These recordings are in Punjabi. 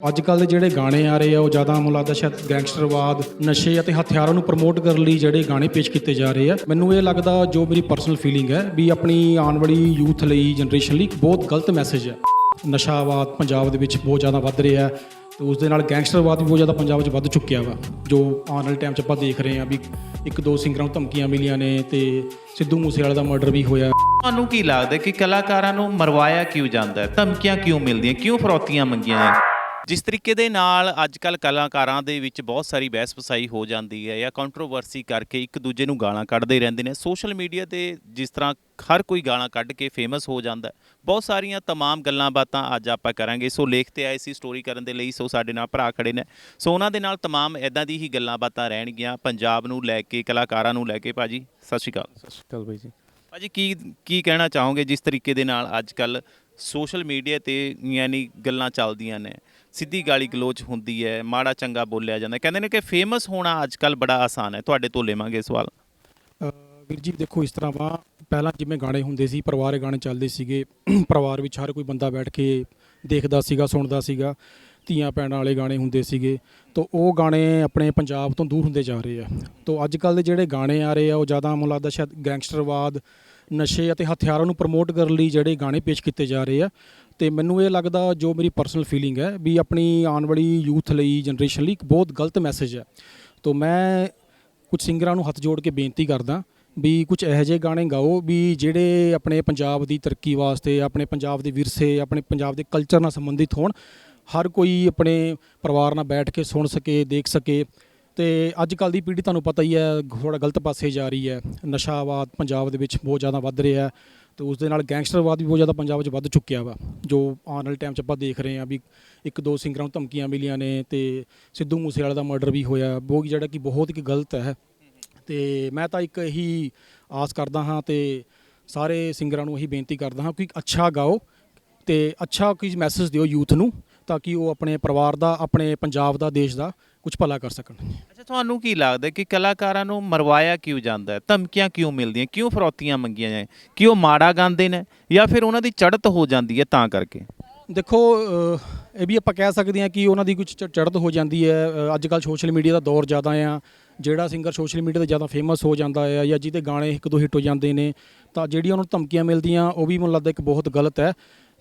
ਅੱਜ ਕੱਲ ਦੇ ਜਿਹੜੇ ਗਾਣੇ ਆ ਰਹੇ ਆ, ਉਹ ਜ਼ਿਆਦਾ ਮੈਨੂੰ ਸ਼ਾਇਦ ਗੈਂਗਸਟਰਵਾਦ, ਨਸ਼ੇ ਅਤੇ ਹਥਿਆਰਾਂ ਨੂੰ ਪ੍ਰਮੋਟ ਕਰਨ ਲਈ ਜਿਹੜੇ ਗਾਣੇ ਪੇਸ਼ ਕੀਤੇ ਜਾ ਰਹੇ ਆ। ਮੈਨੂੰ ਇਹ ਲੱਗਦਾ ਜੋ ਮੇਰੀ ਪਰਸਨਲ ਫੀਲਿੰਗ ਹੈ ਵੀ ਆਪਣੀ ਆਉਣ ਵਾਲੀ ਯੂਥ ਲਈ ਜਨਰੇਸ਼ਨ ਲਈ ਇੱਕ ਬਹੁਤ ਗਲਤ ਮੈਸੇਜ ਹੈ। ਨਸ਼ਾਵਾਦ ਪੰਜਾਬ ਦੇ ਵਿੱਚ ਬਹੁਤ ਜ਼ਿਆਦਾ ਵੱਧ ਰਿਹਾ ਹੈ ਤੇ ਉਸ ਦੇ ਨਾਲ ਗੈਂਗਸਟਰਵਾਦ ਵੀ ਬਹੁਤ ਜ਼ਿਆਦਾ ਪੰਜਾਬ ਵਿੱਚ ਵੱਧ ਚੁੱਕਿਆ ਵਾ, ਜੋ ਆਉਣ ਵਾਲੇ ਟਾਈਮ 'ਚ ਆਪਾਂ ਦੇਖ ਰਹੇ ਹਾਂ ਵੀ ਇੱਕ ਦੋ ਸਿੰਗਰਾਂ ਨੂੰ ਧਮਕੀਆਂ ਮਿਲੀਆਂ ਨੇ ਤੇ ਸਿੱਧੂ ਮੂਸੇਵਾਲੇ ਦਾ ਮਰਡਰ ਵੀ ਹੋਇਆ। ਤੁਹਾਨੂੰ ਕੀ ਲੱਗਦਾ ਕਿ ਕਲਾਕਾਰਾਂ ਨੂੰ ਮਰਵਾਇਆ ਕਿਉਂ ਜਾਂਦਾ ਹੈ? ਧਮਕੀਆਂ ਕਿਉਂ ਮਿਲਦੀਆਂ? ਕਿਉਂ ਫਰੋਤੀਆਂ ਮੰਗੀਆਂ ਜਾਂਦੀਆਂ? ਜਿਸ ਤਰੀਕੇ ਦੇ ਨਾਲ ਅੱਜਕੱਲ ਕਲਾਕਾਰਾਂ ਦੇ ਵਿੱਚ ਬਹੁਤ ਸਾਰੀ ਬਹਿਸ ਵਸਾਈ ਹੋ ਜਾਂਦੀ ਹੈ ਜਾਂ ਕੰਟਰੋਵਰਸੀ ਕਰਕੇ ਇੱਕ ਦੂਜੇ ਨੂੰ ਗਾਲਾਂ ਕੱਢਦੇ ਰਹਿੰਦੇ ਨੇ ਸੋਸ਼ਲ ਮੀਡੀਆ ਤੇ ਜਿਸ ਤਰ੍ਹਾਂ ਹਰ ਕੋਈ ਗਾਲਾਂ ਕੱਢ ਕੇ ਫੇਮਸ ਹੋ ਜਾਂਦਾ ਬਹੁਤ ਸਾਰੀਆਂ ਤਮਾਮ ਗੱਲਾਂ ਬਾਤਾਂ ਅੱਜ ਆਪਾਂ ਕਰਾਂਗੇ। ਸੋ ਲੇਖ ਤੇ ਆਏ ਸੀ ਸਟੋਰੀ ਕਰਨ ਦੇ ਲਈ ਸੋ ਸਾਡੇ ਨਾਲ ਭਰਾ ਖੜੇ ਨੇ। ਸੋ ਉਹਨਾਂ ਦੇ ਨਾਲ ਤਮਾਮ ਐਦਾਂ ਦੀ ਹੀ ਗੱਲਾਂ ਬਾਤਾਂ ਰਹਿਣਗੀਆਂ ਪੰਜਾਬ ਨੂੰ ਲੈ ਕੇ ਕਲਾਕਾਰਾਂ ਨੂੰ ਲੈ ਕੇ। ਭਾਜੀ ਸਤਿ ਸ਼੍ਰੀ ਅਕਾਲ। ਚਲ ਬਾਈ ਜੀ। ਭਾਜੀ ਕੀ ਕੀ ਕਹਿਣਾ ਚਾਹੋਗੇ ਜਿਸ ਤਰੀਕੇ ਦੇ ਨਾਲ ਅੱਜ ਕੱਲ ਸੋਸ਼ਲ ਮੀਡੀਆ ਤੇ ਯਾਨੀ ਗੱਲਾਂ ਚੱਲਦੀਆਂ ਨੇ। ਸਿੱਧੀ ਗਾਲੀ ਗਲੋਚ ਹੁੰਦੀ ਹੈ, ਮਾੜਾ ਚੰਗਾ ਬੋਲਿਆ ਜਾਂਦਾ। ਕਹਿੰਦੇ ਨੇ ਕਿ ਫੇਮਸ ਹੋਣਾ ਅੱਜ ਕੱਲ ਬੜਾ ਆਸਾਨ ਹੈ। ਤੁਹਾਡੇ ਤੋਂ ਲੇਵਾਂਗੇ ਸਵਾਲ। ਵੀਰ ਜੀ, ਦੇਖੋ, ਇਸ ਤਰ੍ਹਾਂ ਵਾ, ਪਹਿਲਾਂ ਜਿਵੇਂ ਗਾਣੇ ਹੁੰਦੇ ਸੀ, ਪਰਿਵਾਰ ਗਾਣੇ ਚੱਲਦੇ ਸੀਗੇ ਪਰਿਵਾਰ ਵਿੱਚ ਹਰ ਕੋਈ ਬੰਦਾ ਬੈਠ ਕੇ ਦੇਖਦਾ ਸੀਗਾ, ਸੁਣਦਾ ਸੀਗਾ, ਧੀਆਂ ਭੈਣਾਂ ਵਾਲੇ ਗਾਣੇ ਹੁੰਦੇ ਸੀਗੇ, ਤਾਂ ਉਹ ਗਾਣੇ ਆਪਣੇ ਪੰਜਾਬ ਤੋਂ ਦੂਰ ਹੁੰਦੇ ਜਾ ਰਹੇ ਆ। ਤਾਂ ਅੱਜ ਕੱਲ ਦੇ ਜਿਹੜੇ ਗਾਣੇ ਆ ਰਹੇ ਆ, ਉਹ ਜ਼ਿਆਦਾ, ਮੈਨੂੰ ਲੱਗਦਾ, ਸ਼ਾਇਦ ਗੈਂਗਸਟਰਵਾਦ ਨਸ਼ੇ ਅਤੇ ਹਥਿਆਰਾਂ ਨੂੰ ਪ੍ਰਮੋਟ ਕਰਨ ਲਈ ਜਿਹੜੇ ਗਾਣੇ ਪੇਸ਼ ਕੀਤੇ ਜਾ ਰਹੇ ਆ। ਤੇ ਮੈਨੂੰ ਇਹ ਲੱਗਦਾ ਜੋ ਮੇਰੀ ਪਰਸਨਲ ਫੀਲਿੰਗ ਹੈ ਵੀ ਆਪਣੀ ਆਉਣ ਵਾਲੀ ਯੂਥ ਲਈ ਜਨਰੇਸ਼ਨ ਲਈ ਇੱਕ ਬਹੁਤ ਗਲਤ ਮੈਸੇਜ ਹੈ। ਤਾਂ ਮੈਂ ਕੁਝ ਸਿੰਗਰਾਂ ਨੂੰ ਹੱਥ ਜੋੜ ਕੇ ਬੇਨਤੀ ਕਰਦਾ ਵੀ ਕੁਝ ਇਹੋ ਜਿਹੇ ਗਾਣੇ ਗਾਓ ਵੀ ਜਿਹੜੇ ਆਪਣੇ ਪੰਜਾਬ ਦੀ ਤਰੱਕੀ ਵਾਸਤੇ, ਆਪਣੇ ਪੰਜਾਬ ਦੇ ਵਿਰਸੇ, ਆਪਣੇ ਪੰਜਾਬ ਦੇ ਕਲਚਰ ਨਾਲ ਸੰਬੰਧਿਤ ਹੋਣ। ਹਰ ਕੋਈ ਆਪਣੇ ਪਰਿਵਾਰ ਨਾਲ ਬੈਠ ਕੇ ਸੁਣ ਸਕੇ, ਦੇਖ ਸਕੇ। ਤੇ ਅੱਜ ਕੱਲ ਦੀ ਪੀੜ੍ਹੀ ਤੁਹਾਨੂੰ ਪਤਾ ਹੀ ਹੈ ਥੋੜਾ ਗਲਤ ਪਾਸੇ ਜਾ ਰਹੀ ਹੈ। ਨਸ਼ਾਵਾਦ ਪੰਜਾਬ ਦੇ ਵਿੱਚ ਬਹੁਤ ਜ਼ਿਆਦਾ ਵੱਧ ਰਿਹਾ ਹੈ ਤੇ ਉਸ ਦੇ ਨਾਲ ਗੈਂਗਸਟਰਵਾਦ ਵੀ ਬਹੁਤ ਜ਼ਿਆਦਾ ਪੰਜਾਬ ਵਿੱਚ ਵੱਧ ਚੁੱਕਿਆ ਵਾ। ਜੋ ਆਉਣ ਵਾਲੇ ਟਾਈਮ 'ਚ ਆਪਾਂ ਦੇਖ ਰਹੇ ਹਾਂ ਵੀ ਇੱਕ ਦੋ ਸਿੰਗਰਾਂ ਨੂੰ ਧਮਕੀਆਂ ਮਿਲੀਆਂ ਨੇ ਤੇ ਸਿੱਧੂ ਮੂਸੇਵਾਲੇ ਦਾ ਮਰਡਰ ਵੀ ਹੋਇਆ। ਉਹ ਜਿਹੜਾ ਕਿ ਬਹੁਤ ਹੀ ਗਲਤ ਹੈ। ਤੇ ਮੈਂ ਤਾਂ ਇੱਕ ਇਹੀ ਆਸ ਕਰਦਾ ਹਾਂ ਤੇ ਸਾਰੇ ਸਿੰਗਰਾਂ ਨੂੰ ਇਹੀ ਬੇਨਤੀ ਕਰਦਾ ਹਾਂ ਕਿ ਅੱਛਾ ਗਾਓ ਤੇ ਅੱਛਾ ਕੋਈ ਮੈਸੇਜ ਦਿਓ ਯੂਥ ਨੂੰ ਤਾਂ ਕਿ ਉਹ ਆਪਣੇ ਪਰਿਵਾਰ ਦਾ, ਆਪਣੇ ਪੰਜਾਬ ਦਾ, ਦੇਸ਼ ਦਾ ਕੁਝ ਭਲਾ ਕਰ ਸਕਣ। ਅੱਛਾ ਤੁਹਾਨੂੰ ਕੀ ਲੱਗਦਾ ਕਿ ਕਲਾਕਾਰਾਂ ਨੂੰ ਮਰਵਾਇਆ ਕਿਉਂ ਜਾਂਦਾ ਹੈ? ਧਮਕੀਆਂ ਕਿਉਂ ਮਿਲਦੀਆਂ? ਕਿਉਂ ਫਰੌਤੀਆਂ ਮੰਗੀਆਂ ਜਾਂਦੀਆਂ ਕਿ ਉਹ ਮਾੜਾ ਗਾਉਂਦੇ ਨੇ? ਜਾਂ ਫਿਰ ਉਹਨਾਂ ਦੀ ਚੜ੍ਹਤ ਹੋ ਜਾਂਦੀ ਹੈ ਤਾਂ ਕਰਕੇ? ਦੇਖੋ ਇਹ ਵੀ ਆਪਾਂ ਕਹਿ ਸਕਦੇ ਹਾਂ ਕਿ ਉਹਨਾਂ ਦੀ ਕੁਝ ਚੜ੍ਹਤ ਹੋ ਜਾਂਦੀ ਹੈ। ਅੱਜ ਕੱਲ ਸੋਸ਼ਲ ਮੀਡੀਆ ਦਾ ਦੌਰ ਜ਼ਿਆਦਾ ਆ। ਜਿਹੜਾ ਸਿੰਗਰ ਸੋਸ਼ਲ ਮੀਡੀਆ ਤੇ ਜ਼ਿਆਦਾ ਫੇਮਸ ਹੋ ਜਾਂਦਾ ਹੈ ਜਾਂ ਜਿਹਦੇ ਗਾਣੇ ਇੱਕ ਦੋ ਹਿੱਟ ਹੋ ਜਾਂਦੇ ਨੇ ਤਾਂ ਜਿਹੜੀਆਂ ਉਹਨਾਂ ਨੂੰ ਧਮਕੀਆਂ ਮਿਲਦੀਆਂ ਉਹ ਵੀ ਮੈਨੂੰ ਲੱਗਦਾ ਇੱਕ ਬਹੁਤ ਗਲਤ ਹੈ।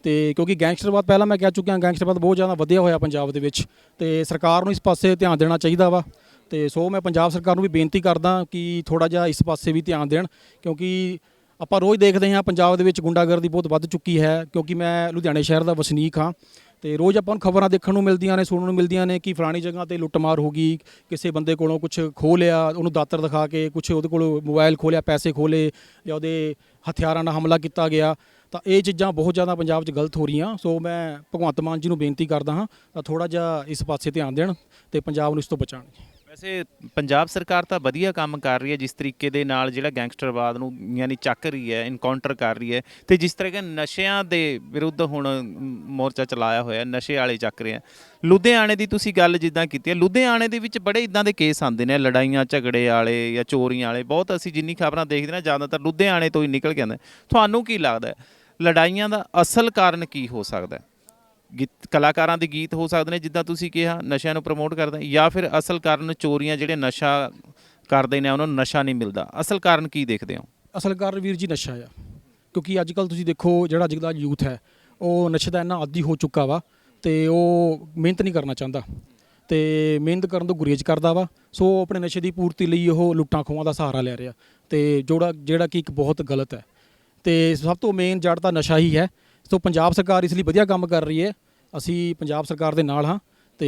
ਤੇ ਕਿਉਂਕਿ ਗੈਂਗਸਟਰਵਾਦ ਪਹਿਲਾਂ ਮੈਂ ਕਹਿ ਚੁੱਕਿਆ ਗੈਂਗਸਟਰਵਾਦ ਬਹੁਤ ਜ਼ਿਆਦਾ ਵਧਿਆ ਹੋਇਆ ਪੰਜਾਬ ਦੇ ਵਿੱਚ ਤੇ ਸਰਕਾਰ ਨੂੰ ਇਸ ਪਾਸੇ ਧਿਆਨ ਦੇਣਾ ਚਾਹੀਦਾ ਵਾ। ਤੇ ਸੋ ਮੈਂ ਪੰਜਾਬ ਸਰਕਾਰ ਨੂੰ ਵੀ ਬੇਨਤੀ ਕਰਦਾ ਕਿ ਥੋੜਾ ਜਿਹਾ ਇਸ ਪਾਸੇ ਵੀ ਧਿਆਨ ਦੇਣ ਕਿਉਂਕਿ ਆਪਾਂ ਰੋਜ਼ ਦੇਖਦੇ ਹਾਂ ਪੰਜਾਬ ਦੇ ਵਿੱਚ ਗੁੰਡਾਗਰਦੀ ਬਹੁਤ ਵੱਧ ਚੁੱਕੀ ਹੈ ਕਿਉਂਕਿ ਮੈਂ ਲੁਧਿਆਣੇ ਸ਼ਹਿਰ ਦਾ ਵਸਨੀਕ ਹਾਂ ਤੇ ਰੋਜ਼ ਆਪਾਂ ਨੂੰ ਖਬਰਾਂ ਦੇਖਣ ਨੂੰ ਮਿਲਦੀਆਂ ਨੇ, ਸੁਣਨ ਨੂੰ ਮਿਲਦੀਆਂ ਨੇ ਕਿ ਫਲਾਣੀ ਜਗ੍ਹਾ ਤੇ ਲੁੱਟਮਾਰ ਹੋ ਗਈ, ਕਿਸੇ ਬੰਦੇ ਕੋਲੋਂ ਕੁਝ ਖੋਹ ਲਿਆ, ਉਹਨੂੰ ਦਾਤਰ ਦਿਖਾ ਕੇ ਕੁਝ ਉਹਦੇ ਕੋਲੋਂ ਮੋਬਾਈਲ ਖੋਲਿਆ ਪੈਸੇ ਖੋਲੇ ਜਾਂ ਉਹਦੇ ਹਥਿਆਰਾਂ ਨਾਲ ਹਮਲਾ ਕੀਤਾ ਗਿਆ। ਤਾਂ ਇਹ ਚੀਜ਼ਾਂ ਬਹੁਤ ਜ਼ਿਆਦਾ ਪੰਜਾਬ 'ਚ ਗਲਤ ਹੋ ਰਹੀਆਂ। ਸੋ ਮੈਂ ਭਗਵੰਤ ਮਾਨ ਜੀ ਨੂੰ ਬੇਨਤੀ ਕਰਦਾ ਹਾਂ, ਤਾਂ ਥੋੜਾ ਜਿਹਾ ਇਸ ਪਾਸੇ ਧਿਆਨ ਦੇਣ ਤੇ ਪੰਜਾਬ ਨੂੰ ਇਸ ਤੋਂ ਬਚਾਉਣ। ਵੈਸੇ ਪੰਜਾਬ ਸਰਕਾਰ ਤਾਂ ਵਧੀਆ ਕੰਮ ਕਰ ਰਹੀ ਹੈ, ਜਿਸ ਤਰੀਕੇ ਦੇ ਨਾਲ ਜਿਹੜਾ ਗੈਂਗਸਟਰਵਾਦ ਨੂੰ ਯਾਨੀ ਚੱਕ ਰਹੀ ਹੈ ਇਨਕਾਊਂਟਰ ਕਰ ਰਹੀ ਹੈ ਤੇ ਜਿਸ ਤਰ੍ਹਾਂ ਕਿ ਨਸ਼ਿਆਂ ਦੇ ਵਿਰੁੱਧ ਹੁਣ ਮੋਰਚਾ ਚਲਾਇਆ ਹੋਇਆ, ਨਸ਼ੇ ਵਾਲੇ ਚੱਕ ਰਹੇ ਆ। ਲੁਧਿਆਣੇ ਦੀ ਤੁਸੀਂ ਗੱਲ ਜਿੱਦਾਂ ਕੀਤੀ ਹੈ, ਲੁਧਿਆਣੇ ਦੇ ਵਿੱਚ ਬੜੇ ਇਦਾਂ ਦੇ ਕੇਸ ਆਉਂਦੇ ਨੇ, ਲੜਾਈਆਂ ਝਗੜੇ ਵਾਲੇ ਜਾਂ ਚੋਰੀਆਂ ਵਾਲੇ, ਬਹੁਤ ਅਸੀਂ ਜਿੰਨੀ ਖਬਰਾਂ ਦੇਖਦੇ ਨਾ, ਜ਼ਿਆਦਾਤਰ ਲੁਧਿਆਣੇ ਤੋਂ ਹੀ ਨਿਕਲ ਕੇ ਆਉਂਦੇ ਤੁਹਾਨੂੰ ਕੀ ਲੱਗਦਾ ਲੜਾਈਆਂ ਦਾ ਅਸਲ ਕਾਰਨ ਕੀ ਹੋ ਸਕਦਾ ਹੈ? ਗੀਤ, ਕਲਾਕਾਰਾਂ ਦੇ ਗੀਤ ਹੋ ਸਕਦੇ ਨੇ, ਜਿੱਦਾਂ ਤੁਸੀਂ ਕਿਹਾ, ਨਸ਼ਿਆਂ ਨੂੰ ਪ੍ਰਮੋਟ ਕਰਦੇ, ਜਾਂ ਫਿਰ ਅਸਲ ਕਾਰਨ ਚੋਰੀਆਂ ਜਿਹੜੇ ਨਸ਼ਾ ਕਰਦੇ ਨੇ, ਉਹਨਾਂ ਨੂੰ ਨਸ਼ਾ ਨਹੀਂ ਮਿਲਦਾ। ਅਸਲ ਕਾਰਨ ਕੀ ਦੇਖਦੇ ਹੋ? ਅਸਲ ਕਾਰਨ ਵੀਰ ਜੀ ਨਸ਼ਾ ਆ। ਕਿਉਂਕਿ ਅੱਜ ਕੱਲ ਤੁਸੀਂ ਦੇਖੋ, ਜਿਹੜਾ ਅੱਜ ਦਾ ਯੂਥ ਹੈ, ਉਹ ਨਸ਼ੇ ਦਾ ਇੰਨਾ ਆਦੀ ਹੋ ਚੁੱਕਾ ਵਾ, ਤੇ ਉਹ ਮਿਹਨਤ ਨਹੀਂ ਕਰਨਾ ਚਾਹੁੰਦਾ। ਤੇ ਮਿਹਨਤ ਕਰਨ ਤੋਂ ਗੁਰੇਜ਼ ਕਰਦਾ ਵਾ, ਸੋ ਉਹ ਆਪਣੇ ਨਸ਼ੇ ਦੀ ਪੂਰਤੀ ਲਈ ਉਹ ਲੁੱਟਾਂ ਖੋਹਾਂ ਦਾ ਸਹਾਰਾ ਲੈ ਰਿਹਾ। ਤੇ ਜਿਹੜਾ ਜਿਹੜਾ ਕਿ ਇੱਕ ਬਹੁਤ ਗਲਤ ਹੈ। ਤੇ ਸਭ ਤੋਂ ਮੇਨ ਜੜ ਤਾਂ ਨਸ਼ਾ ਹੀ ਹੈ। ਸੋ ਪੰਜਾਬ ਸਰਕਾਰ ਇਸ ਲਈ ਵਧੀਆ ਕੰਮ ਕਰ ਰਹੀ ਹੈ। ਅਸੀਂ ਪੰਜਾਬ ਸਰਕਾਰ ਦੇ ਨਾਲ ਹਾਂ ਤੇ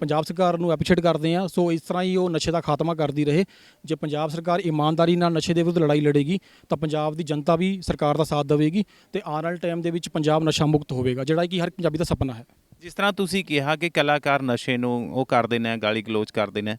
ਪੰਜਾਬ ਸਰਕਾਰ ਨੂੰ ਐਪਰੀਸ਼ੀਏਟ ਕਰਦੇ ਹਾਂ। ਸੋ ਇਸ ਤਰ੍ਹਾਂ ਹੀ ਉਹ ਨਸ਼ੇ ਦਾ ਖਾਤਮਾ ਕਰਦੀ ਰਹੇ। ਜੇ ਪੰਜਾਬ ਸਰਕਾਰ ਇਮਾਨਦਾਰੀ ਨਾਲ ਨਸ਼ੇ ਦੇ ਵਿਰੁੱਧ ਲੜਾਈ ਲੜੇਗੀ, ਤਾਂ ਪੰਜਾਬ ਦੀ ਜਨਤਾ ਵੀ ਸਰਕਾਰ ਦਾ ਸਾਥ ਦੇਵੇਗੀ ਤੇ ਆਉਣ ਵਾਲੇ ਟਾਈਮ ਦੇ ਵਿੱਚ ਪੰਜਾਬ ਨਸ਼ਾ ਮੁਕਤ ਹੋਵੇਗਾ, ਜਿਹੜਾ ਕਿ ਹਰ ਪੰਜਾਬੀ ਦਾ ਸੁਪਨਾ ਹੈ। ਜਿਸ ਤਰ੍ਹਾਂ ਤੁਸੀਂ ਕਿਹਾ ਕਿ ਕਲਾਕਾਰ ਨਸ਼ੇ ਨੂੰ ਉਹ ਕਰਦੇ ਨੇ, ਗਾਲੀ ਗਲੋਚ ਕਰਦੇ ਨੇ,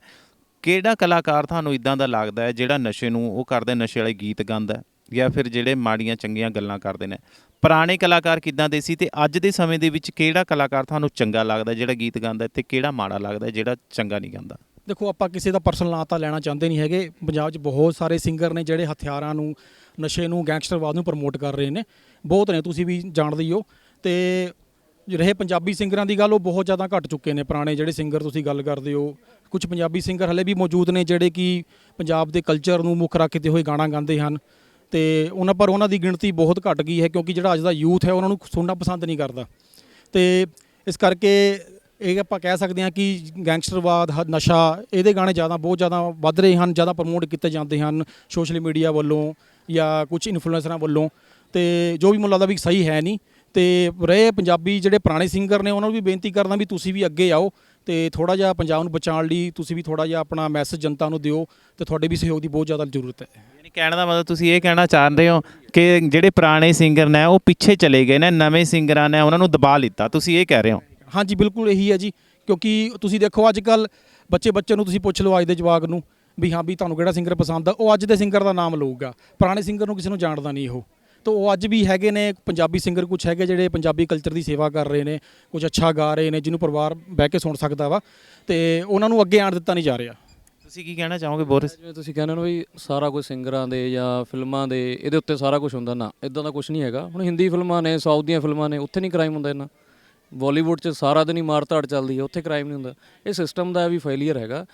ਕਿਹੜਾ ਕਲਾਕਾਰ ਤੁਹਾਨੂੰ ਇਦਾਂ ਦਾ ਲੱਗਦਾ ਹੈ ਜਿਹੜਾ ਨਸ਼ੇ ਨੂੰ ਉਹ ਕਰਦੇ, ਨਸ਼ੇ ਵਾਲੇ ਗੀਤ ਗਾਉਂਦਾ ਜਾਂ ਫਿਰ ਜਿਹੜੇ ਮਾੜੀਆਂ ਚੰਗੀਆਂ ਗੱਲਾਂ ਕਰਦੇ ਨੇ। ਪੁਰਾਣੇ ਕਲਾਕਾਰ ਕਿੱਦਾਂ ਦੇ ਸੀ ਤੇ ਅੱਜ ਦੇ ਸਮੇਂ ਦੇ ਵਿੱਚ ਕਿਹੜਾ ਕਲਾਕਾਰ ਤੁਹਾਨੂੰ ਚੰਗਾ ਲੱਗਦਾ, ਜਿਹੜਾ ਗੀਤ ਗਾਉਂਦਾ ਹੈ ਤੇ ਕਿਹੜਾ ਮਾੜਾ ਲੱਗਦਾ, ਜਿਹੜਾ ਚੰਗਾ ਨਹੀਂ ਗਾਉਂਦਾ? ਦੇਖੋ, ਆਪਾਂ ਕਿਸੇ ਦਾ ਪਰਸਨਲ ਨਾਂ ਤਾਂ ਲੈਣਾ ਚਾਹੁੰਦੇ ਨਹੀਂ ਹੈਗੇ। ਪੰਜਾਬ 'ਚ ਬਹੁਤ ਸਾਰੇ ਸਿੰਗਰ ਨੇ ਜਿਹੜੇ ਹਥਿਆਰਾਂ ਨੂੰ, ਨਸ਼ੇ ਨੂੰ ਗੈਂਗਸਟਰਵਾਦ ਨੂੰ ਪ੍ਰਮੋਟ ਕਰ ਰਹੇ ਨੇ। ਬਹੁਤ ਨੇ, ਤੁਸੀਂ ਵੀ ਜਾਣਦੇ ਹੀ ਹੋ। ਤੇ ਰਹੇ ਪੰਜਾਬੀ ਸਿੰਗਰਾਂ ਦੀ ਗੱਲ, ਉਹ ਬਹੁਤ ਜ਼ਿਆਦਾ ਘਟ ਚੁੱਕੇ ਨੇ। ਪੁਰਾਣੇ ਜਿਹੜੇ ਸਿੰਗਰ ਤੁਸੀਂ ਗੱਲ ਕਰਦੇ ਹੋ ਕੁਝ ਪੰਜਾਬੀ ਸਿੰਗਰ ਹਲੇ ਵੀ ਮੌਜੂਦ ਨੇ ਜਿਹੜੇ ਕਿ ਪੰਜਾਬ ਦੇ ਕਲਚਰ ਨੂੰ ਮੁੱਖ ਰੱਖਦੇ ਹੋਏ ਗਾਣਾ ਗਾਉਂਦੇ ਹਨ। ਤੇ ਉਹਨਾਂ ਪਰ ਉਹਨਾਂ ਦੀ ਗਿਣਤੀ ਬਹੁਤ ਘਟ ਗਈ ਹੈ ਕਿਉਂਕਿ ਜਿਹੜਾ ਅੱਜ ਦਾ ਯੂਥ ਹੈ ਉਹਨਾਂ ਨੂੰ ਸੁਣਨਾ ਪਸੰਦ ਨਹੀਂ ਕਰਦਾ। ਤੇ ਇਸ ਕਰਕੇ ਇਹ ਆਪਾਂ ਕਹਿ ਸਕਦੇ ਹਾਂ ਕਿ ਗੈਂਗਸਟਰਵਾਦ, ਹ- ਨਸ਼ਾ ਇਹਦੇ ਗਾਣੇ ਜ਼ਿਆਦਾ ਬਹੁਤ ਜ਼ਿਆਦਾ ਵੱਧ ਰਹੇ ਹਨ, ਜ਼ਿਆਦਾ ਪ੍ਰਮੋਟ ਕੀਤੇ ਜਾਂਦੇ ਹਨ ਸੋਸ਼ਲ ਮੀਡੀਆ ਵੱਲੋਂ ਜਾਂ ਕੁਝ ਇਨਫਲੂਐਂਸਰਾਂ ਵੱਲੋਂ। ਤੇ ਜੋ ਵੀ ਮੁੱਲਾ ਲੱਗਦਾ ਵੀ ਸਹੀ ਹੈ ਨਹੀਂ। ਤੇ ਰਹੇ ਪੰਜਾਬੀ ਜਿਹੜੇ ਪੁਰਾਣੇ ਸਿੰਗਰ ਨੇ ਉਹਨਾਂ ਨੂੰ ਵੀ ਬੇਨਤੀ ਕਰਦਾ ਵੀ ਤੁਸੀਂ ਵੀ ਅੱਗੇ ਆਓ ਤੇ ਥੋੜਾ ਜਿਹਾ ਪੰਜਾਬ ਨੂੰ ਬਚਾਉਣ ਲਈ ਤੁਸੀਂ ਵੀ ਥੋੜਾ ਜਿਹਾ ਆਪਣਾ ਮੈਸੇਜ ਜਨਤਾ ਨੂੰ ਦਿਓ ਤੇ ਤੁਹਾਡੇ ਵੀ ਸਹਿਯੋਗ ਦੀ ਬਹੁਤ ਜ਼ਿਆਦਾ ਜ਼ਰੂਰਤ ਹੈ। ਕਹਿਣ ਦਾ ਮਤਲਬ ਤੁਸੀਂ ਇਹ ਕਹਿਣਾ ਚਾਹੁੰਦੇ ਹੋ ਕਿ ਜਿਹੜੇ ਪੁਰਾਣੇ ਸਿੰਗਰ ਨੇ ਉਹ ਪਿੱਛੇ ਚਲੇ ਗਏ ਨੇ, ਨਵੇਂ ਸਿੰਗਰਾਂ ਨੇ ਉਹਨਾਂ ਨੂੰ ਦਬਾ ਲਿੱਤਾ। ਤੁਸੀਂ ਇਹ ਕਹਿ ਰਹੇ ਹੋ? ਹਾਂਜੀ, ਬਿਲਕੁਲ ਇਹੀ ਹੈ ਜੀ, ਕਿਉਂਕਿ ਤੁਸੀਂ ਦੇਖੋ ਅੱਜ ਕੱਲ ਬੱਚੇ ਬੱਚੇ ਨੂੰ ਤੁਸੀਂ ਪੁੱਛ ਲਓ ਅੱਜ ਦੇ ਜਵਾਕ ਨੂੰ ਵੀ ਹਾਂ ਵੀ ਤੁਹਾਨੂੰ ਕਿਹੜਾ ਸਿੰਗਰ ਪਸੰਦ ਆ, ਉਹ ਅੱਜ ਦੇ ਸਿੰਗਰ ਦਾ ਨਾਮ ਲਊਗਾ। ਪੁਰਾਣੇ ਸਿੰਗਰ ਨੂੰ ਕਿਸੇ ਨੂੰ ਜਾਣਦਾ ਨਹੀਂ ਉਹ। ਤਾਂ ਉਹ ਅੱਜ ਵੀ ਹੈਗੇ ਨੇ, ਪੰਜਾਬੀ ਸਿੰਗਰ ਕੁਝ ਹੈਗੇ ਜਿਹੜੇ ਪੰਜਾਬੀ ਕਲਚਰ ਦੀ ਸੇਵਾ ਕਰ ਰਹੇ ਨੇ ਕੁਝ ਅੱਛਾ ਗਾ ਰਹੇ ਨੇ, ਜਿਹਨੂੰ ਪਰਿਵਾਰ ਬਹਿ ਕੇ ਸੁਣ ਸਕਦਾ ਵਾ, ਤੇ ਉਹਨਾਂ ਨੂੰ ਅੱਗੇ ਆਣ ਦਿੱਤਾ ਨਹੀਂ ਜਾ ਰਿਹਾ। ਤੁਸੀਂ ਕੀ ਕਹਿਣਾ ਚਾਹੋਗੇ ਬੋਰਿਸ? ਜਿਵੇਂ ਤੁਸੀਂ ਕਹਿੰਦੇ ਹੋ ਵੀ ਸਾਰਾ ਕੁਝ ਸਿੰਗਰਾਂ ਦੇ ਜਾਂ ਫਿਲਮਾਂ ਦੇ, ਇਹਦੇ ਉੱਤੇ ਸਾਰਾ ਕੁਝ ਹੁੰਦਾ ਨਾ ਇਦਾਂ ਦਾ ਕੁਝ ਨਹੀਂ ਹੈਗਾ। ਹੁਣ ਹਿੰਦੀ ਫਿਲਮਾਂ ਨੇ, ਸਾਊਥ ਦੀਆਂ ਫਿਲਮਾਂ ਨੇ, ਉੱਥੇ ਨਹੀਂ ਕ੍ਰਾਈਮ ਹੁੰਦਾ ਇੰਨਾ। ਬਾਲੀਵੁੱਡ 'ਚ ਸਾਰਾ ਦਿਨ ਹੀ ਮਾਰ ਧਾੜ ਚੱਲਦੀ ਹੈ ਉੱਥੇ ਕ੍ਰਾਈਮ ਨਹੀਂ ਹੁੰਦਾ। ਇਹ ਸਿਸਟਮ ਦਾ ਵੀ ਫੇਲਿਅਰ ਹੈਗਾ।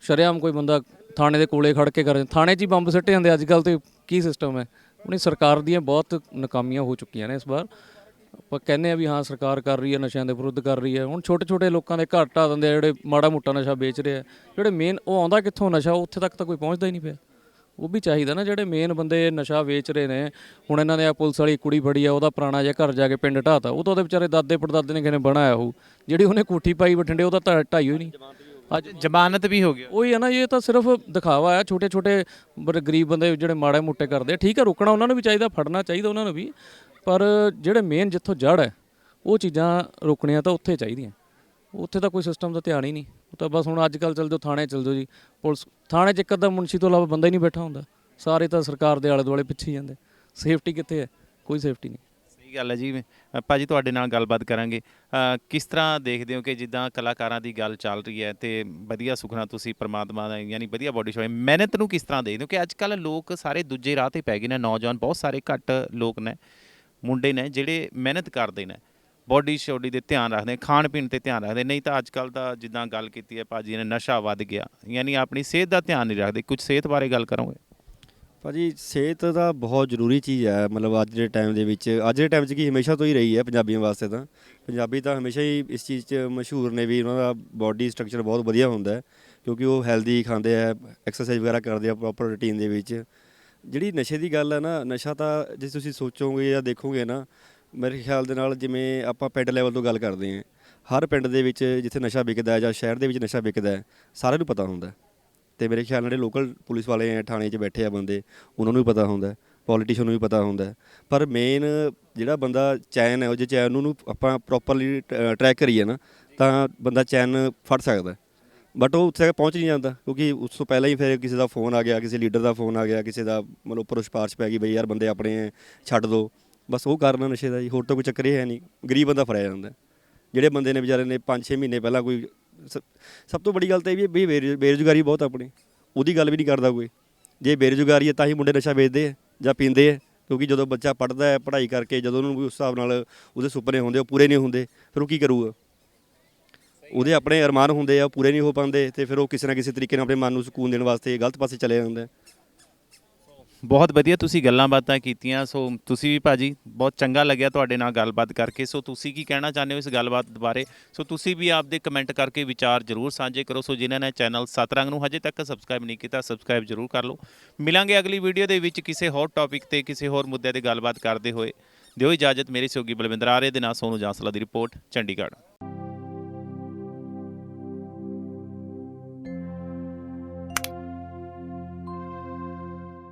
ਸ਼ਰੇਆਮ ਕੋਈ ਬੰਦਾ ਥਾਣੇ ਦੇ ਕੋਲੇ ਖੜ ਕੇ ਕਰ, ਥਾਣੇ 'ਚ ਹੀ ਬੰਬ ਸਿੱਟੇ ਜਾਂਦੇ ਅੱਜ ਕੱਲ ਤੇ ਕੀ ਸਿਸਟਮ ਹੈ? ਆਪਣੀ ਸਰਕਾਰ ਦੀਆਂ ਬਹੁਤ ਨਾਕਾਮੀਆਂ ਹੋ ਚੁੱਕੀਆਂ ਨੇ ਇਸ ਵਾਰ। ਆਪਾਂ ਕਹਿੰਦੇ ਆ ਵੀ ਹਾਂ ਸਰਕਾਰ ਕਰ ਰਹੀ ਹੈ ਨਸ਼ਿਆਂ ਦੇ ਵਿਰੁੱਧ ਕਰ ਰਹੀ ਹੈ। ਹੁਣ ਛੋਟੇ ਛੋਟੇ ਲੋਕਾਂ ਦੇ ਘਰ ਢਾ ਦਿੰਦੇ ਆ ਜਿਹੜੇ ਮਾੜਾ ਮੋਟਾ ਨਸ਼ਾ ਵੇਚ ਰਹੇ ਆ। ਜਿਹੜੇ ਮੇਨ ਉਹ ਆਉਂਦਾ ਕਿੱਥੋਂ ਨਸ਼ਾ? ਉੱਥੇ ਤੱਕ ਤਾਂ ਕੋਈ ਪਹੁੰਚਦਾ ਹੀ ਨਹੀਂ ਪਿਆ। ਉਹ ਵੀ ਚਾਹੀਦਾ ਨਾ ਜਿਹੜੇ ਮੇਨ ਬੰਦੇ ਨਸ਼ਾ ਵੇਚ ਰਹੇ ਨੇ। ਹੁਣ ਇਹਨਾਂ ਨੇ ਆ ਪੁਲਿਸ ਵਾਲੀ ਕੁੜੀ ਫੜੀ ਆ ਉਹਦਾ ਪੁਰਾਣਾ ਜਿਹਾ ਘਰ ਜਾ ਕੇ ਪਿੰਡ ਢਾਤਾ ਉਹ ਤਾਂ ਉਹਦੇ ਵਿਚਾਰੇ ਦਾਦੇ ਪੜਦਾਦੇ ਨੇ ਕਿਨੇ ਬਣਾਇਆ ਉਹ ਜਿਹੜੀ ਉਹਨੇ ਕੋਠੀ ਪਾਈ ਬਠਿੰਡੇ ਉਹਦਾ ਤਾਂ ਢਾਈ ਹੋਈ ਨਹੀਂ। ਅੱਜ ਜ਼ਮਾਨਤ ਵੀ ਹੋ ਗਿਆ। ਉਹੀ ਹੈ ਨਾ ਇਹ ਤਾਂ ਸਿਰਫ ਦਿਖਾਵਾ ਹੈ ਛੋਟੇ ਛੋਟੇ ਗਰੀਬ ਬੰਦੇ ਜਿਹੜੇ ਮਾੜੇ ਮੋਟੇ ਕਰਦੇ ਆ। ਠੀਕ ਹੈ ਰੁਕਣਾ ਉਹਨਾਂ ਨੂੰ ਵੀ ਚਾਹੀਦਾ ਫੜਨਾ ਚਾਹੀਦਾ ਉਹਨਾਂ ਨੂੰ ਵੀ। ਪਰ ਜਿਹੜੇ ਮੇਨ ਜਿੱਥੋਂ ਜੜ ਹੈ ਉਹ ਚੀਜ਼ਾਂ ਰੋਕਣੀਆਂ ਤਾਂ ਉੱਥੇ ਚਾਹੀਦੀਆਂ। ਉੱਥੇ ਤਾਂ ਕੋਈ ਸਿਸਟਮ ਦਾ ਧਿਆਨ ਹੀ ਨਹੀਂ। ਉਹ ਤਾਂ ਬਸ ਹੁਣ ਅੱਜ ਕੱਲ ਚੱਲ ਜਾਓ ਥਾਣੇ ਚੱਲ ਜਾਓ ਜੀ। ਪੁਲਿਸ ਥਾਣੇ 'ਚ ਇੱਕ ਅੱਧਾ ਮੁਨਸ਼ੀ ਤੋਂ ਇਲਾਵਾ ਬੰਦਾ ਹੀ ਨਹੀਂ ਬੈਠਾ ਹੁੰਦਾ। ਸਾਰੇ ਤਾਂ ਸਰਕਾਰ ਦੇ ਆਲੇ ਦੁਆਲੇ ਪਿੱਛੇ ਹੀ ਜਾਂਦੇ। ਸੇਫਟੀ ਕਿੱਥੇ ਹੈ? ਕੋਈ ਸੇਫਟੀ ਨਹੀਂ। ਸਹੀ ਗੱਲ ਹੈ ਜੀ। ਅ, ਭਾਜੀ ਤੁਹਾਡੇ ਨਾਲ ਗੱਲਬਾਤ ਕਰਾਂਗੇ। ਕਿਸ ਤਰ੍ਹਾਂ ਦੇਖਦੇ ਹੋ ਕਿ ਜਿੱਦਾਂ ਕਲਾਕਾਰਾਂ ਦੀ ਗੱਲ ਚੱਲ ਰਹੀ ਹੈ ਤੇ ਵਧੀਆ ਸੁਖਨਾ ਤੁਸੀਂ ਪ੍ਰਮਾਤਮਾ ਦਾ ਯਾਨੀ ਵਧੀਆ ਬੋਡੀ ਸ਼ੋ ਮਿਹਨਤ ਨੂੰ ਕਿਸ ਤਰ੍ਹਾਂ ਦੇਖਦੇ ਹੋ ਕਿ ਅੱਜ ਕੱਲ ਲੋਕ ਸਾਰੇ ਦੂਜੇ ਰਾਹ ਤੇ ਪੈ ਗਏ ਨੇ? ਨੌਜਵਾਨ ਬਹੁਤ ਸਾਰੇ ਘੱਟ ਲੋਕ ਨੇ। ਮੁੰਡੇ ਨੇ ਜਿਹੜੇ ਮਿਹਨਤ ਕਰਦੇ ਨੇ ਬੋਡੀ ਸ਼ੋਡੀ ਦੇ ਧਿਆਨ ਰੱਖਦੇ ਖਾਣ ਪੀਣ ਤੇ ਧਿਆਨ ਰੱਖਦੇ ਨਹੀਂ ਤਾਂ ਅੱਜ ਕੱਲ ਤਾਂ ਜਿੱਦਾਂ ਗੱਲ ਕੀਤੀ ਹੈ ਭਾਜੀ ਨੇ ਨਸ਼ਾ ਵੱਧ ਗਿਆ, ਯਾਨੀ ਆਪਣੀ ਸਿਹਤ ਦਾ ਧਿਆਨ ਨਹੀਂ ਰੱਖਦੇ, ਕੁਝ ਸਿਹਤ ਬਾਰੇ ਗੱਲ ਕਰੋਗੇ? ਭਾਜੀ, ਸਿਹਤ ਤਾਂ ਬਹੁਤ ਜ਼ਰੂਰੀ ਚੀਜ਼ ਹੈ, ਮਤਲਬ ਅੱਜ ਦੇ ਟਾਈਮ ਦੇ ਵਿੱਚ, ਅੱਜ ਦੇ ਟਾਈਮ 'ਚ ਕੀ ਹਮੇਸ਼ਾ ਤੋਂ ਹੀ ਰਹੀ ਹੈ ਪੰਜਾਬੀਆਂ ਵਾਸਤੇ ਤਾਂ, ਪੰਜਾਬੀ ਤਾਂ ਹਮੇਸ਼ਾ ਹੀ ਇਸ ਚੀਜ਼ 'ਚ ਮਸ਼ਹੂਰ ਨੇ ਵੀ ਉਹਨਾਂ ਦਾ ਬਾਡੀ ਸਟਰਕਚਰ ਬਹੁਤ ਵਧੀਆ ਹੁੰਦਾ ਹੈ, ਕਿਉਂਕਿ ਉਹ ਹੈਲਦੀ ਖਾਂਦੇ ਆ ਐਕਸਰਸਾਈਜ਼ ਵਗੈਰਾ ਕਰਦੇ ਆ ਪ੍ਰੋਪਰ ਰੁਟੀਨ ਦੇ ਵਿੱਚ ਜਿਹੜੀ ਨਸ਼ੇ ਦੀ ਗੱਲ ਹੈ ਨਾ, ਨਸ਼ਾ ਤਾਂ ਜੇ ਤੁਸੀਂ ਸੋਚੋਗੇ ਜਾਂ ਦੇਖੋਗੇ ਨਾ, ਮੇਰੇ ਖਿਆਲ ਦੇ ਨਾਲ ਜਿਵੇਂ ਆਪਾਂ ਪਿੰਡ ਲੈਵਲ ਤੋਂ ਗੱਲ ਕਰਦੇ ਹਾਂ, ਹਰ ਪਿੰਡ ਦੇ ਵਿੱਚ ਜਿੱਥੇ ਨਸ਼ਾ ਵਿਕਦਾ ਹੈ ਜਾਂ ਸ਼ਹਿਰ ਦੇ ਵਿੱਚ ਨਸ਼ਾ ਵਿਕਦਾ ਹੈ, ਸਾਰਿਆਂ ਨੂੰ ਪਤਾ ਹੁੰਦਾ ਹੈ। ਤੇ ਮੇਰੇ ਖਿਆਲ ਨਾਲ ਜਿਹੜੇ ਲੋਕਲ ਪੁਲਿਸ ਵਾਲੇ ਆ, ਥਾਣੇ 'ਚ ਬੈਠੇ ਆ ਬੰਦੇ, ਉਹਨਾਂ ਨੂੰ ਵੀ ਪਤਾ ਹੁੰਦਾ ਪੋਲੀਟੀਸ਼ੀਅਨ ਨੂੰ ਵੀ ਪਤਾ ਹੁੰਦਾ ਪਰ ਮੇਨ ਜਿਹੜਾ ਬੰਦਾ ਚੈਨ ਹੈ, ਉਹ ਜੇ ਚੈਨ ਨੂੰ ਆਪਾਂ ਪ੍ਰੋਪਰਲੀ ਟਰੈਕ ਕਰੀਏ ਨਾ, ਤਾਂ ਬੰਦਾ ਚੈਨ ਫੜ ਸਕਦਾ ਬਟ ਉਹ ਉੱਥੇ ਤੱਕ ਪਹੁੰਚ ਨਹੀਂ ਜਾਂਦਾ ਕਿਉਂਕਿ ਉਸ ਤੋਂ ਪਹਿਲਾਂ ਹੀ ਫਿਰ ਕਿਸੇ ਦਾ ਫੋਨ ਆ ਗਿਆ ਕਿਸੇ ਲੀਡਰ ਦਾ ਫੋਨ ਆ ਗਿਆ ਕਿਸੇ ਦਾ ਮਤਲਬ ਉੱਪਰੋਂ ਸਿਫਾਰਿਸ਼ ਪੈ ਗਈ ਬਈ ਯਾਰ ਬੰਦੇ ਆਪਣੇ ਹੈ, ਛੱਡ ਦਿਓ ਬਸ ਉਹ ਕਾਰਨ ਆ ਨਸ਼ੇ ਦਾ ਜੀ ਹੋਰ ਤਾਂ ਕੋਈ ਚੱਕਰ ਹੀ ਹੈ ਨਹੀਂ। ਗਰੀਬ ਬੰਦਾ ਫੜਿਆ ਜਾਂਦਾ। ਜਿਹੜੇ ਬੰਦੇ ਨੇ ਵਿਚਾਰੇ ਨੇ 5-6 ਮਹੀਨੇ ਪਹਿਲਾਂ ਕੋਈ ਸ- ਸਭ ਤੋਂ ਵੱਡੀ ਗੱਲ ਤਾਂ ਇਹ ਵੀ ਹੈ ਵੀ ਬੇਰੁਜ਼ ਬੇਰੁਜ਼ਗਾਰੀ ਬਹੁਤ ਆਪਣੀ। ਉਹਦੀ ਗੱਲ ਵੀ ਨਹੀਂ ਕਰਦਾ ਕੋਈ। ਜੇ ਬੇਰੁਜ਼ਗਾਰੀ ਹੈ ਤਾਂ ਹੀ ਮੁੰਡੇ ਨਸ਼ਾ ਵੇਚਦੇ ਹੈ ਜਾਂ ਪੀਂਦੇ ਹੈ ਕਿਉਂਕਿ ਜਦੋਂ ਬੱਚਾ ਪੜ੍ਹਦਾ ਹੈ ਪੜ੍ਹਾਈ ਕਰਕੇ ਜਦੋਂ ਉਹਨੂੰ ਉਸ ਹਿਸਾਬ ਨਾਲ ਉਹਦੇ ਸੁਪਨੇ ਹੁੰਦੇ ਉਹ ਪੂਰੇ ਨਹੀਂ ਹੁੰਦੇ ਫਿਰ ਉਹ ਕੀ ਕਰੂਗਾ? ਉਹਦੇ ਆਪਣੇ ਅਰਮਾਨ ਹੁੰਦੇ ਆ, ਉਹ ਪੂਰੇ ਨਹੀਂ ਹੋ ਪਾਉਂਦੇ ਤੇ ਫਿਰ ਉਹ ਕਿਸੇ ਨਾ ਕਿਸੇ ਤਰੀਕੇ ਨਾਲ ਆਪਣੇ ਮਨ ਨੂੰ ਸਕੂਨ ਦੇਣ ਵਾਸਤੇ ਗਲਤ ਪਾਸੇ ਚਲੇ ਜਾਂਦਾ ਹੈ। ਬਹੁਤ ਵਧੀਆ ਤੁਸੀਂ ਗੱਲਾਂ ਬਾਤਾਂ ਕੀਤੀਆਂ, ਸੋ ਤੁਸੀਂ ਵੀ ਭਾਜੀ ਬਹੁਤ ਚੰਗਾ ਲੱਗਿਆ ਤੁਹਾਡੇ ਨਾਲ ਗੱਲਬਾਤ ਕਰਕੇ। ਸੋ ਤੁਸੀਂ ਕੀ ਕਹਿਣਾ ਚਾਹੁੰਦੇ ਹੋ ਇਸ ਗੱਲਬਾਤ ਬਾਰੇ? ਸੋ ਤੁਸੀਂ ਵੀ ਆਪਦੇ ਕਮੈਂਟ ਕਰਕੇ ਵਿਚਾਰ ਜ਼ਰੂਰ ਸਾਂਝੇ ਕਰੋ। ਸੋ ਜਿਨ੍ਹਾਂ ਨੇ ਚੈਨਲ ਸਤਰੰਗ ਨੂੰ ਹਜੇ ਤੱਕ ਸਬਸਕ੍ਰਾਈਬ ਨਹੀਂ ਕੀਤਾ ਸਬਸਕ੍ਰਾਈਬ ਜ਼ਰੂਰ ਕਰ ਲਓ। ਮਿਲਾਂਗੇ ਅਗਲੀ ਵੀਡੀਓ ਦੇ ਵਿੱਚ ਕਿਸੇ ਹੋਰ ਟੌਪਿਕ ਤੇ, ਕਿਸੇ ਹੋਰ ਮੁੱਦੇ ਤੇ ਗੱਲਬਾਤ ਕਰਦੇ ਹੋਏ। ਦਿਓ ਇਜਾਜ਼ਤ, ਮੇਰੇ ਸਹਿਯੋਗੀ ਬਲਵਿੰਦਰ ਆਰੇ ਦੇ ਨਾਲ ਸੋਨੂੰ ਜਾਂਸਲਾ ਦੀ ਰਿਪੋਰਟ ਚੰਡੀਗੜ੍ਹ।